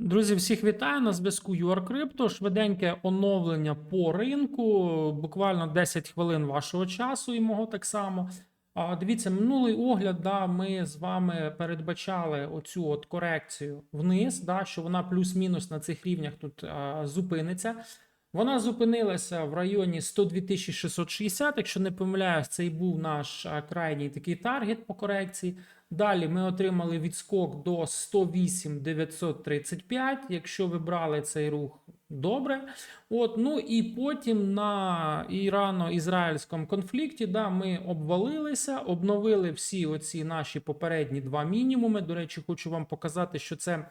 Друзі, всіх вітаю на зв'язку UrCrypto. Швиденьке оновлення по ринку. Буквально 10 хвилин вашого часу і мого так само. А, Дивіться, минулий огляд, да, ми з вами передбачали оцю от корекцію вниз, да, що вона плюс-мінус на цих рівнях тут а, зупиниться. Вона зупинилася в районі 102 660. Якщо не помиляюсь, це і був наш крайній такий таргет по корекції. Далі ми отримали відскок до 108 935. Якщо ви брали цей рух, добре. От, ну і потім на ірано-ізраїльському конфлікті да, ми обвалилися, обновили всі оці наші попередні два мінімуми. До речі, хочу вам показати, що це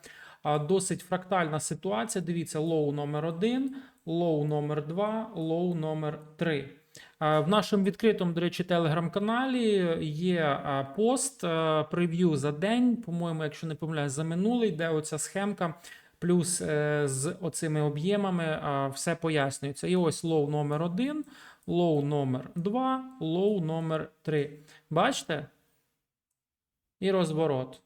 досить фрактальна ситуація. Дивіться, лоу номер 1 лоу номер 2 лоу номер 3 Е, В нашому відкритому, до речі, телеграм-каналі є е, пост е, прев'ю за день, по-моєму, якщо не помиляюсь, за минулий, де оця схемка. Плюс з оцими об'ємами все пояснюється. І ось лоу номер 1 лоу номер 2 лоу номер 3 Бачите? І розворот.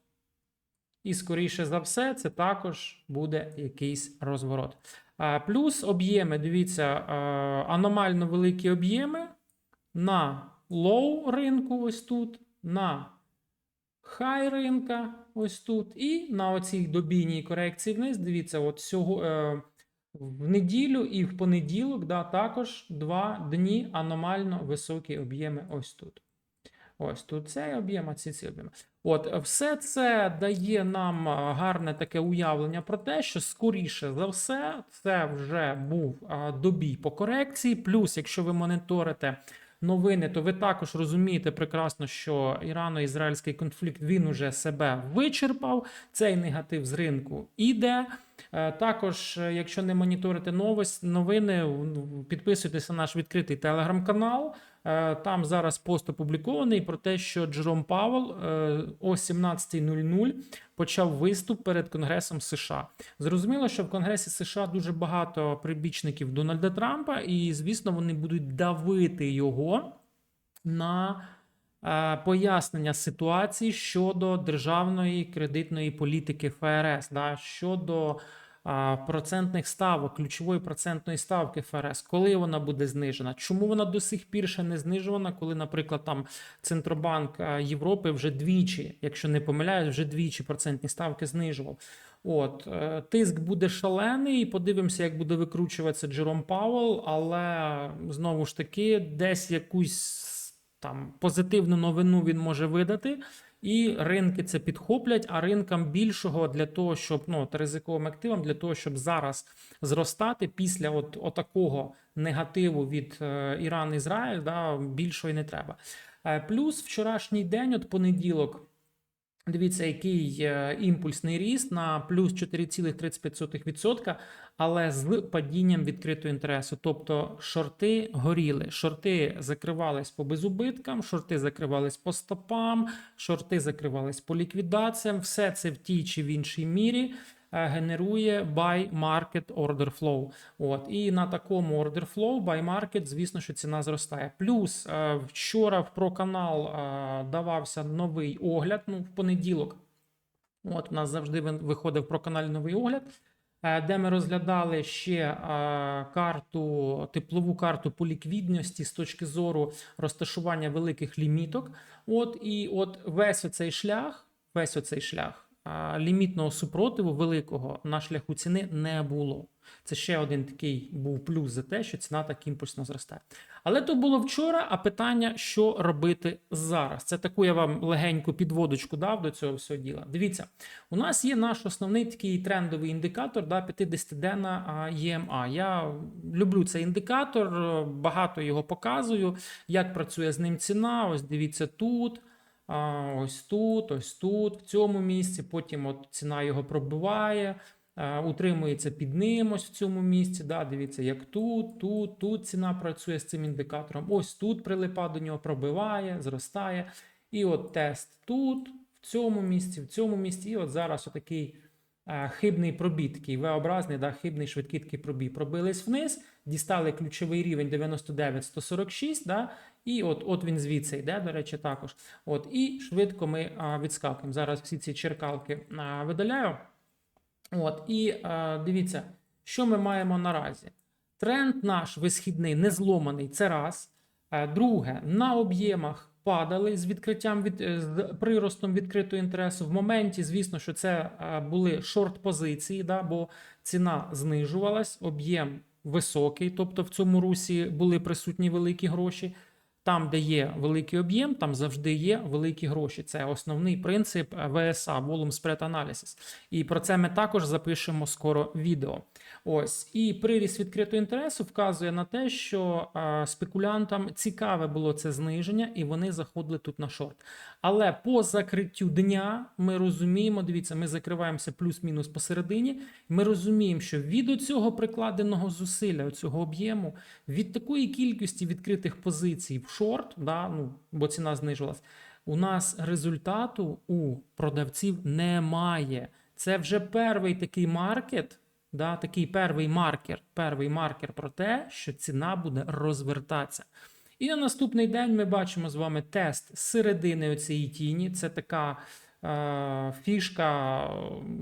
І, скоріше за все, це також буде якийсь розворот. Плюс об'єми, дивіться, аномально великі об'єми на лоу ринку, ось тут, на хай ринка, ось тут, і на оцій добійній корекції вниз. Дивіться, от сього, е, в неділю і в понеділок да, також два дні аномально високі об'єми ось тут. Ось тут цей об'єм, а ці ці об'єми. От, все це дає нам гарне таке уявлення про те, що скоріше за все, це вже був добій по корекції. Плюс, якщо ви моніторите новини, то ви також розумієте прекрасно, що ірано-ізраїльський конфлікт він уже себе вичерпав. Цей негатив з ринку іде. Е, Також, е, якщо не моніторите новини, підписуйтесь на наш відкритий телеграм-канал. Е, Там зараз пост опублікований про те, що Джером Павел е, о 17.00 почав виступ перед Конгресом США. Зрозуміло, що в Конгресі США дуже багато прибічників Дональда Трампа, і звісно, вони будуть давити його на е, пояснення ситуації щодо державної кредитної політики ФРС, да, щодо процентних ставок, ключової процентної ставки ФРС, коли вона буде знижена, чому вона до сих пір ще не знижена, коли, наприклад, там Центробанк е, Європи вже двічі, якщо не помиляюсь, вже двічі процентні ставки знижував. От е, тиск буде шалений. Подивимося, як буде викручуватися Джером Пауел, але знову ж таки, десь якусь там позитивну новину він може видати. І ринки це підхоплять, а ринкам більшого для того, щоб ну от ризиковим активам, для того, щоб зараз зростати після от, отакого негативу від е, Іран Ізраїль, да, більшого і не треба. Е, плюс вчорашній день, от понеділок. Дивіться, який е, імпульсний ріст на плюс 4,35%, але з падінням відкритого інтересу. Тобто шорти горіли, шорти закривались по безубиткам, шорти закривались по стопам, шорти закривались по ліквідаціям. Все це в тій чи в іншій мірі генерує buy market order flow. От і на такому order flow, buy market, звісно, що ціна зростає. Плюс е, вчора в проканал е, давався новий огляд. Ну, в понеділок. От у нас завжди виходив про каналі новий огляд, е, де ми розглядали ще е, карту, теплову карту по ліквідності з точки зору розташування великих ліміток. От і от весь оцей шлях, весь оцей шлях лімітного супротиву великого на шляху ціни не було. Це ще один такий був плюс за те, що ціна так імпульсно зростає. Але то було вчора. А питання, що робити зараз? Це таку я вам легеньку підводочку дав до цього всього діла. Дивіться, у нас є наш основний такий трендовий індикатор да, 50-денна а, EMA. Я люблю цей індикатор, е, багато його показую. Як працює з ним ціна? Ось дивіться тут. Ось тут, ось тут, в цьому місці. Потім от ціна його пробиває, утримується під ним ось в цьому місці. Да, дивіться, як тут, тут, тут ціна працює з цим індикатором. Ось тут прилипа до нього, пробиває, зростає. І от тест тут, в цьому місці, в цьому місці. І от зараз отакий хибний пробій, такий V-образний, да, хибний швидкий такий пробій. Пробились вниз, дістали ключовий рівень 99-146, да, і от, от він звідси йде, до речі, також. От, і швидко ми а, відскакуємо. Зараз всі ці черкалки а, видаляю. От, і е, дивіться, що ми маємо наразі. Тренд наш висхідний не зломаний, це раз. Е, Друге, на об'ємах падали з відкриттям від е, з приростом відкритого інтересу. В моменті, звісно, що це е, були шорт-позиції, да, бо ціна знижувалась, об'єм високий, тобто в цьому русі були присутні великі гроші. Там, де є великий об'єм, там завжди є великі гроші. Це основний принцип е, ВСА Volume Spread Analysis. І про це ми також запишемо скоро відео. Ось і приріст відкритого інтересу вказує на те, що спекулянтам цікаве було це зниження, і вони заходили тут на шорт. Але по закриттю дня ми розуміємо, дивіться, ми закриваємося плюс-мінус посередині. Ми розуміємо, що від цього прикладеного зусилля, цього об'єму, від такої кількості відкритих позицій в шорт, да, ну, бо ціна знижувалась, у нас результату у продавців немає. Це вже перший такий маркет, да, такий перший маркер, перший маркер про те, що ціна буде розвертатися. І на наступний день ми бачимо з вами тест середини цієї тіні. Це така е, фішка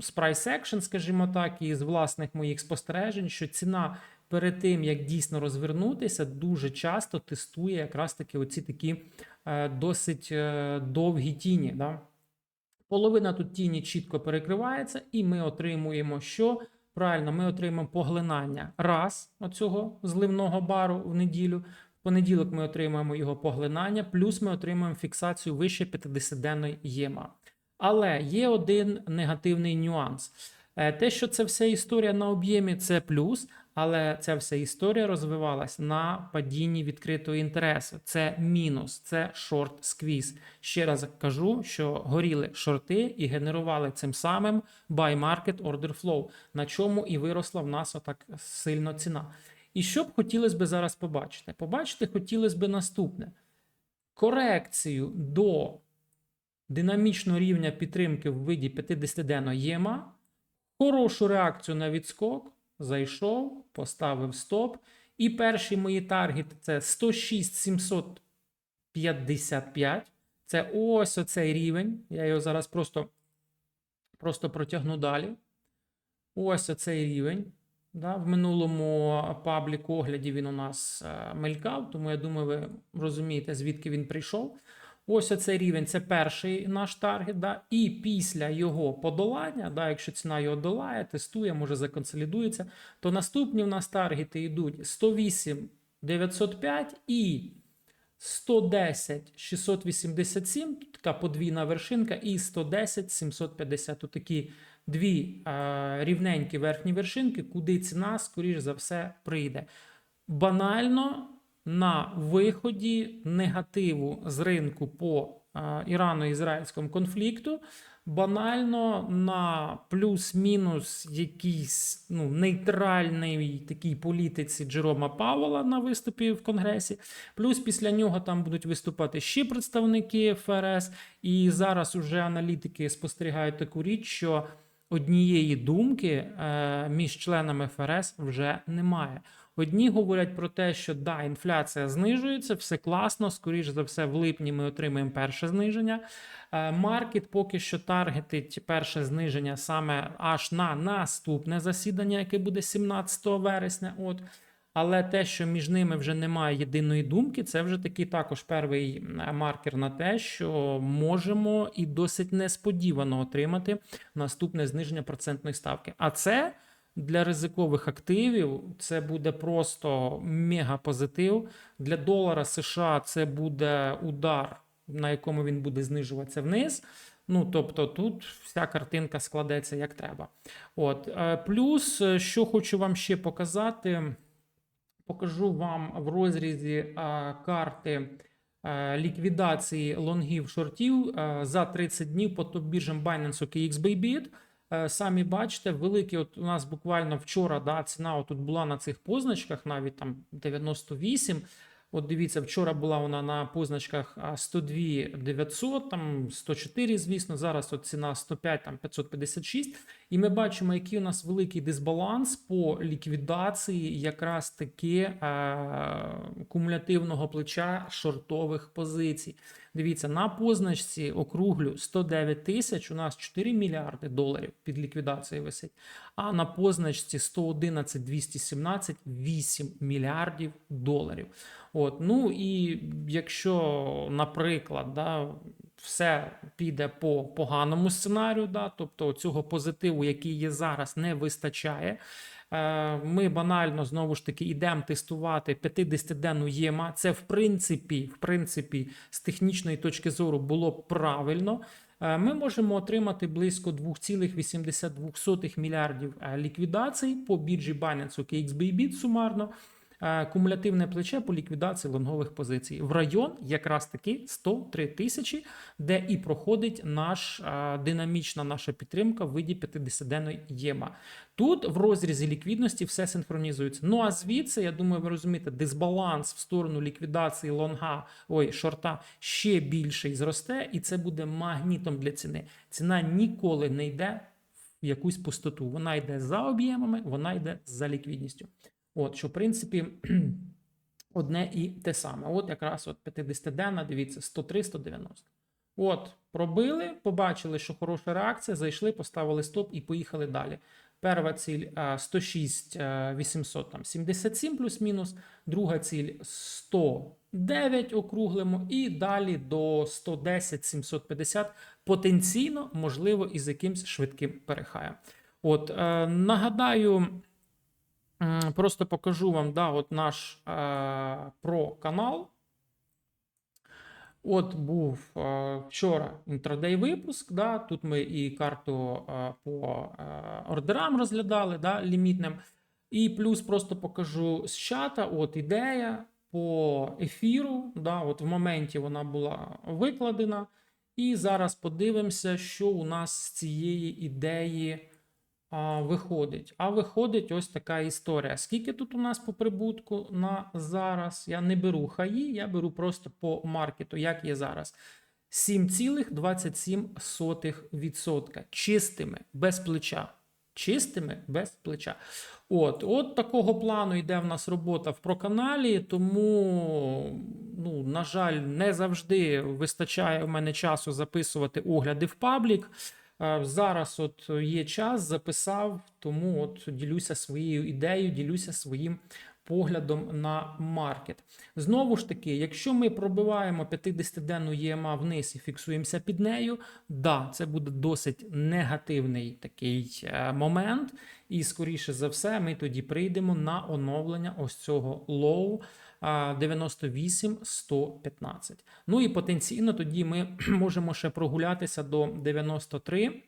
з price action, скажімо так, і з власних моїх спостережень, що ціна перед тим, як дійсно розвернутися, дуже часто тестує якраз таки оці такі е, досить е, довгі тіні. Да? Половина тут тіні чітко перекривається, і ми отримуємо що? Правильно, ми отримаємо поглинання раз оцього зливного бару в неділю. В понеділок ми отримаємо його поглинання, плюс ми отримаємо фіксацію вище 50-денної єма. Але є один негативний нюанс. Е, Те, що це вся історія на об'ємі, це плюс, але ця вся історія розвивалась на падінні відкритого інтересу. Це мінус, це шорт сквіз. Ще раз кажу, що горіли шорти і генерували цим самим buy market order flow, на чому і виросла в нас отак сильно ціна. І що б хотілося б зараз побачити? Побачити хотілося б наступне: корекцію до динамічного рівня підтримки в виді 50-денного єма, хорошу реакцію на відскок, зайшов, поставив стоп. І перші мої таргети це 106 755. Це ось оцей рівень. Я його зараз просто, просто протягну далі. Ось оцей рівень. Да, В минулому пабліку огляді він у нас е, мелькав, тому я думаю, ви розумієте, звідки він прийшов. Ось оцей рівень це перший наш таргет. Да, І після його подолання, да, якщо ціна його долає, тестує, може законсолідується, то наступні в нас таргети йдуть 108 905 і 110 687, тут така подвійна вершинка, і 110 750. Тут дві е, рівненькі верхні вершинки, куди ціна, скоріш за все, прийде. Банально на виході негативу з ринку по ірано-ізраїльському конфлікту. Банально на плюс-мінус якійсь ну, нейтральній такій політиці Джерома Павела на виступі в Конгресі. Плюс після нього там будуть виступати ще представники ФРС. І зараз уже аналітики спостерігають таку річ, що однієї думки е, між членами ФРС вже немає. Одні говорять про те, що да, інфляція знижується, все класно. Скоріш за все, в липні ми отримаємо перше зниження. Е, Маркет поки що таргетить перше зниження саме аж на наступне засідання, яке буде 17 вересня. От. Але те, що між ними вже немає єдиної думки, це вже такий також перший маркер на те, що можемо і досить несподівано отримати наступне зниження процентної ставки. А це для ризикових активів це буде просто мега позитив. Для долара США це буде удар, на якому він буде знижуватися вниз. Ну, тобто тут вся картинка складеться як треба. От. е, Плюс, е, що хочу вам ще показати, покажу вам в розрізі е, карти ліквідації лонгів шортів за 30 днів по топ-біржам Binance OKX Bybit. Е, Самі бачите, великі от у нас буквально вчора да, ціна тут була на цих позначках, навіть там 98. От дивіться, вчора була вона на позначках 102 900, там 104, звісно. Зараз от ціна 105, там 556. І ми бачимо, який у нас великий дисбаланс по ліквідації якраз таки кумулятивного плеча шортових позицій. Дивіться, на позначці округлю 109 тисяч у нас 4 мільярди доларів під ліквідацією висить. А на позначці 111 217 8 мільярдів доларів. От, ну і якщо, наприклад, да, все піде по поганому сценарію, да, тобто цього позитиву, який є зараз, не вистачає. Е, Ми банально знову ж таки йдемо тестувати 50-денну ЄМА. Це в принципі, в принципі, з технічної точки зору було б правильно. Е, Ми можемо отримати близько 2,82 мільярдів е, ліквідацій по біржі Binance KXBBIT сумарно. Е, Кумулятивне плече по ліквідації лонгових позицій в район якраз таки 103 тисячі, де і проходить наш е, динамічна наша підтримка в виді 50-денної єма. Тут в розрізі ліквідності все синхронізується. Ну а звідси, я думаю, ви розумієте, дисбаланс в сторону ліквідації лонга, ой, шорта ще більший зросте, і це буде магнітом для ціни. Ціна ніколи не йде в якусь пустоту. Вона йде за об'ємами, вона йде за ліквідністю. От, що, в принципі, одне і те саме. От якраз от 50-денна, дивіться, 103-190. От, пробили, побачили, що хороша реакція, зайшли, поставили стоп і поїхали далі. Перша ціль а, 106 а, 877 плюс-мінус, друга ціль 109 округлимо, і далі до 110 750 потенційно, можливо, із якимсь швидким перехаєм. От, е, нагадаю. Просто покажу вам да, от наш е, про канал. От був е, вчора інтрадей випуск. Да, тут ми і карту е, по е, ордерам розглядали да, лімітним. І плюс просто покажу з чата от ідея по ефіру. Да, от в моменті вона була викладена. І зараз подивимося, що у нас з цієї ідеї виходить. А виходить ось така історія. Скільки тут у нас по прибутку на зараз? Я не беру хаї, я беру просто по маркету, як є зараз. 7,27% чистими, без плеча. Чистими без плеча. От, от такого плану йде в нас робота в проканалі, тому, ну, на жаль, не завжди вистачає в мене часу записувати огляди в паблік. Зараз от є час, записав, тому от ділюся своєю ідеєю, ділюся своїм поглядом на маркет. Знову ж таки, якщо ми пробиваємо 50-денну ЄМА вниз і фіксуємося під нею, да, це буде досить негативний такий е, момент. І скоріше за все, ми тоді прийдемо на оновлення ось цього лоу. 98 115. Ну і потенційно тоді ми можемо ще прогулятися до 93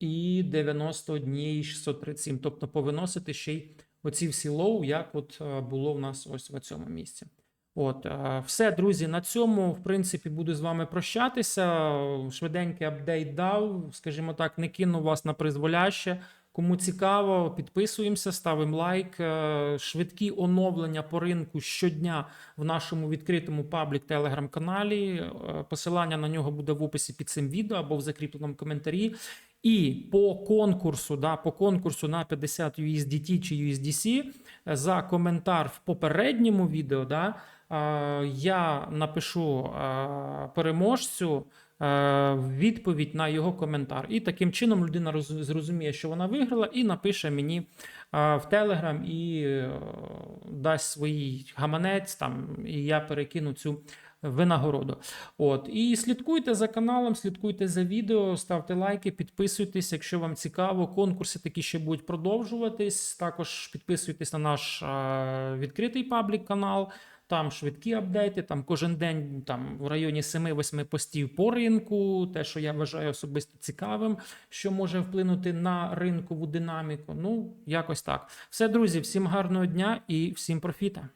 і 91 637. Тобто повиносити ще й оці всі лоу, як от е, було в нас ось в цьому місці. От, е, все, друзі, на цьому, в принципі, буду з вами прощатися. Швиденький апдейт дав, скажімо так, не кину вас на призволяще. Кому цікаво, підписуємося, ставимо лайк. Е, Швидкі оновлення по ринку щодня в нашому відкритому паблік телеграм-каналі. Е, Посилання на нього буде в описі під цим відео або в закріпленому коментарі. І по конкурсу, да, по конкурсу на 50 USDT чи USDC е, за коментар в попередньому відео, да, я напишу переможцю відповідь на його коментар. І таким чином людина зрозуміє, що вона виграла, і напише мені е, в Телеграм і е, дасть свій гаманець там, і я перекину цю винагороду. От і слідкуйте за каналом, слідкуйте за відео, ставте лайки, підписуйтесь, якщо вам цікаво. Конкурси такі ще будуть продовжуватись. Також підписуйтесь на наш е, відкритий паблік канал. Там швидкі апдейти, там кожен день там в районі 7-8 постів по ринку, те, що я вважаю особисто цікавим, що може вплинути на ринкову динаміку. Ну, якось так. Все, друзі, всім гарного дня і всім профіта.